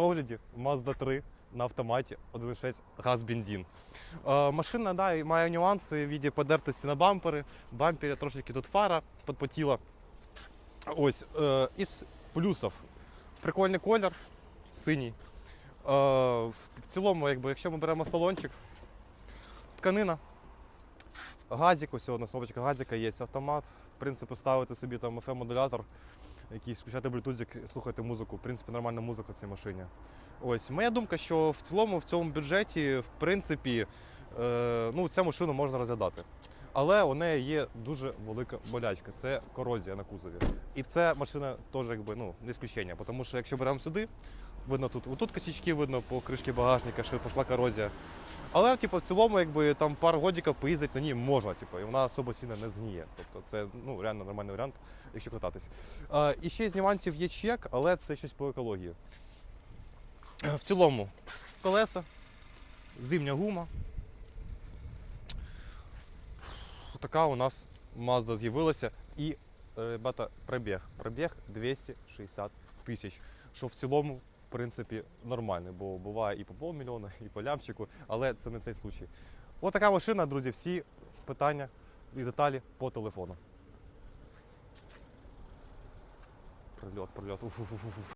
Огляді Mazda 3 на автоматі 1.6 газ бензин. Е, машина да, має нюанси в віді подертості на бампери. Бампері трошечки тут фара підпотіла. Ось, е, із плюсів. Прикольний колір, синій. Е, в цілому, якби, якщо ми беремо салончик, тканина, газик, ось на словочка газика є автомат. В принципі, ставити собі там FM-модулятор, якийсь включати Bluetooth, слухати музику. В принципі, нормальна музика в цій машині. Ось моя думка, що в цілому в цьому бюджеті, в принципі, е, ну, цю машину можна розглядати. Але у неї є дуже велика болячка це корозія на кузові. І це машина теж якби ну, не ісключення. Тому що якщо беремо сюди, видно тут, отут косячки видно по кришці багажника, що пішла корозія. Але типу, в цілому, якби там пару годиків поїздити на ній можна, типу, і вона особо сильно не згніє. Тобто це ну, реально нормальний варіант, якщо кататись. А, і ще з нюансів є чек, але це щось по екології. В цілому колеса, зимня гума. Така у нас Mazda з'явилася. І, е, ребята, пробіг. Пробіг 260 тисяч. Що в цілому, в принципі, нормальний, бо буває і по полмільйона, і по лямчику, але це не цей случай. Ось така машина, друзі, всі питання і деталі по телефону. Прильот, прильот. Уф-уф-уф.